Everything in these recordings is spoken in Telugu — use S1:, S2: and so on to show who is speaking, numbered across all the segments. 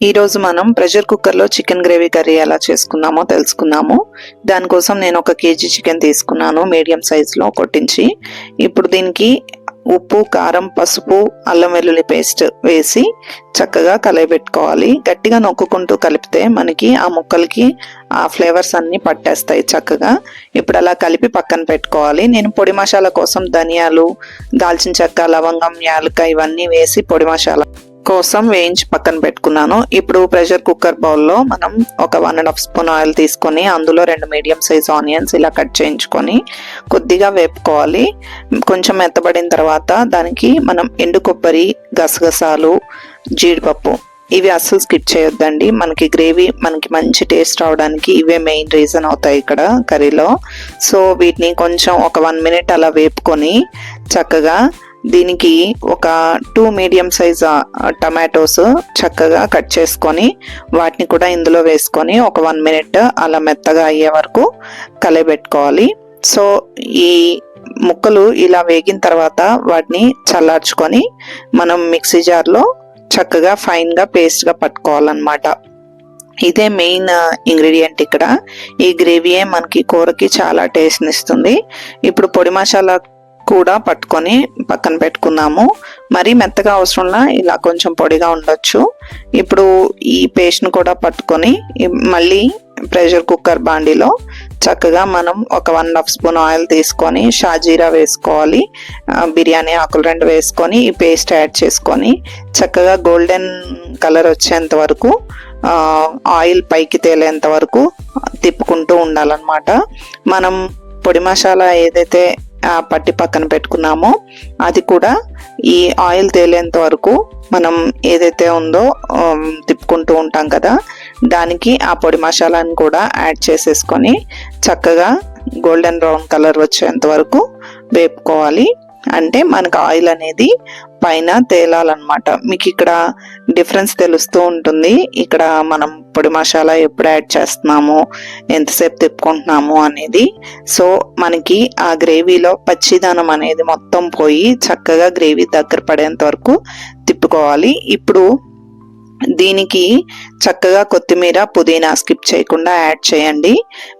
S1: ఈరోజు మనం ప్రెషర్ కుక్కర్లో చికెన్ గ్రేవీ కర్రీ ఎలా చేసుకుందామో తెలుసుకుందాము దానికోసం నేను ఒక కేజీ చికెన్ తీసుకున్నాను మీడియం సైజులో కొట్టించి. ఇప్పుడు దీనికి ఉప్పు కారం పసుపు అల్లం వెల్లుల్లి పేస్ట్ వేసి చక్కగా కలయబెట్టుకోవాలి. గట్టిగా నొక్కుకుంటూ కలిపితే మనకి ఆ ముక్కలకి ఆ ఫ్లేవర్స్ అన్నీ పట్టేస్తాయి చక్కగా. ఇప్పుడు అలా కలిపి పక్కన పెట్టుకోవాలి. నేను పొడి మసాలా కోసం ధనియాలు దాల్చిన చెక్క లవంగం యాలక ఇవన్నీ వేసి పొడి మసాలా కోసం వేయించి పక్కన పెట్టుకున్నాను. ఇప్పుడు ప్రెషర్ కుక్కర్ బౌల్లో మనం ఒక one and half spoon oil తీసుకొని అందులో రెండు మీడియం సైజ్ ఆనియన్స్ ఇలా కట్ చేయించుకొని కొద్దిగా వేపుకోవాలి. కొంచెం మెత్తబడిన తర్వాత దానికి మనం ఎండు కొబ్బరి గసగసాలు జీడిపప్పు ఇవి అస్సలు స్కిప్ చేయొద్దండి. మనకి గ్రేవీ మనకి మంచి టేస్ట్ రావడానికి ఇవే మెయిన్ రీజన్ అవుతాయి ఇక్కడ కర్రీలో. సో వీటిని కొంచెం ఒక వన్ మినిట్ అలా వేపుకొని చక్కగా దీనికి ఒక టూ మీడియం సైజ్ టమాటోస్ చక్కగా కట్ చేసుకొని వాటిని కూడా ఇందులో వేసుకొని ఒక వన్ మినిట్ అలా మెత్తగా అయ్యే వరకు కలయబెట్టుకోవాలి సో ఈ ముక్కలు ఇలా వేగిన తర్వాత వాటిని చల్లార్చుకొని మనం మిక్సీ జార్లో చక్కగా ఫైన్గా పేస్ట్గా పట్టుకోవాలన్నమాట. ఇదే మెయిన్ ఇంగ్రీడియంట్ uh, ఇక్కడ. ఈ గ్రేవీయే మనకి కూరకి చాలా టేస్ట్ని ఇస్తుంది. ఇప్పుడు పొడి మసాలా కూడా పట్టుకొని పక్కన పెట్టుకున్నాము. మరీ మెత్తగా అవసరంలా ఇలా కొంచెం పొడిగా ఉండొచ్చు. ఇప్పుడు ఈ పేస్ట్ను కూడా పట్టుకొని మళ్ళీ ప్రెషర్ కుక్కర్ బాండీలో చక్కగా మనం ఒక వన్ హాఫ్ స్పూన్ ఆయిల్ తీసుకొని షాజీరా వేసుకోవాలి. బిర్యానీ ఆకులు రెండు వేసుకొని ఈ పేస్ట్ యాడ్ చేసుకొని చక్కగా గోల్డెన్ కలర్ వచ్చేంత వరకు ఆయిల్ పైకి తేలేంత వరకు తిప్పుకుంటూ ఉండాలన్నమాట. మనం పొడి మసాలా ఏదైతే పట్టి పక్కన పెట్టుకున్నామో. అది కూడా ఈ ఆయిల్ తేలేంత వరకు మనం ఏదైతే ఉందో తిప్పుకుంటూ ఉంటాం కదా దానికి ఆ పొడి మసాలాని కూడా యాడ్ చేసేసుకొని చక్కగా గోల్డెన్ బ్రౌన్ కలర్ వచ్చేంత వరకు వేపుకోవాలి. అంటే మనకు ఆయిల్ అనేది పైన తేలాలన్నమాట. మీకు ఇక్కడ డిఫరెన్స్ తెలుస్తూ ఉంటుంది. ఇక్కడ మనం పొడి మసాలా ఎప్పుడు యాడ్ చేస్తున్నాము ఎంతసేపు తిప్పుకుంటున్నాము అనేది. సో మనకి ఆ గ్రేవీలో పచ్చిదనం అనేది మొత్తం పోయి చక్కగా గ్రేవీ దగ్గర పడేంత వరకు తిప్పుకోవాలి. ఇప్పుడు దీనికి చక్కగా కొత్తిమీర పుదీనా స్కిప్ చేయకుండా యాడ్ చేయండి.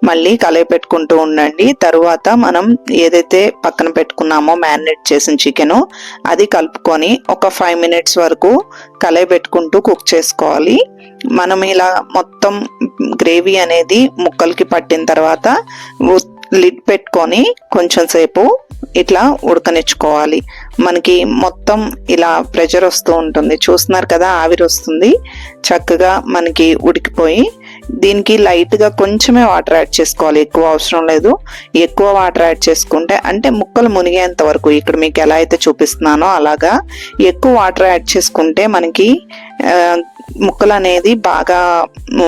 S1: మళ్ళీ కలయి పెట్టుకుంటూ ఉండండి. తరువాత మనం ఏదైతే పక్కన పెట్టుకున్నామో మ్యారినేట్ చేసిన చికెను అది కలుపుకొని ఒక ఫైవ్ మినిట్స్ వరకు కలయి పెట్టుకుంటూ కుక్ చేసుకోవాలి. మనం ఇలా మొత్తం గ్రేవీ అనేది ముక్కలకి పట్టిన తర్వాత లిడ్ పెట్టుకొని కొంచెం సేపు ఇట్లా ఉడకనిచ్చుకోవాలి. మనకి మొత్తం ఇలా ప్రెషర్ వస్తూ ఉంటుంది. చూస్తున్నారు కదా ఆవిరి వస్తుంది. చక్కగా మనకి ఉడికిపోయి దీనికి లైట్గా కొంచెమే వాటర్ యాడ్ చేసుకోవాలి. ఎక్కువ అవసరం లేదు. ఎక్కువ వాటర్ యాడ్ చేసుకుంటే అంటే ముక్కలు మునిగేంత వరకు ఇక్కడ మీకు ఎలా అయితే చూపిస్తున్నానో అలాగా ఎక్కువ వాటర్ యాడ్ చేసుకుంటే మనకి ముక్కలు అనేది బాగా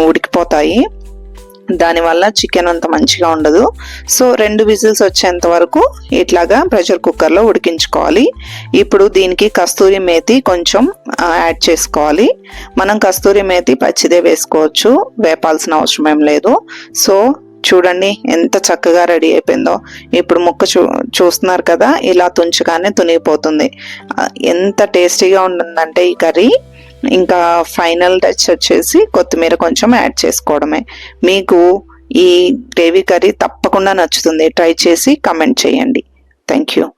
S1: ఉడికిపోతాయి. దానివల్ల చికెన్ అంత మంచిగా ఉండదు. సో రెండు విజిల్స్ వచ్చేంత వరకు ఇట్లాగా ప్రెషర్ కుక్కర్లో ఉడికించుకోవాలి. ఇప్పుడు దీనికి కస్తూరి మేతి కొంచెం యాడ్ చేసుకోవాలి. మనం కస్తూరి మేతి పచ్చిదే వేసుకోవచ్చు. వేపాల్సిన అవసరం ఏం లేదు. సో చూడండి ఎంత చక్కగా రెడీ అయిపోయిందో. ఇప్పుడు ముక్క చూ చూస్తున్నారు కదా ఇలా తుంచగానే తునిగిపోతుంది. ఎంత టేస్టీగా ఉంటుందంటే ఈ కర్రీ. ఇంకా ఫైనల్ టచ్ వచ్చేసి కొత్తిమీర కొంచెం యాడ్ చేసుకోవడమే. మీకు ఈ గ్రేవీ కర్రీ తప్పకుండా నచ్చుతుంది. ట్రై చేసి కమెంట్ చేయండి. Thank you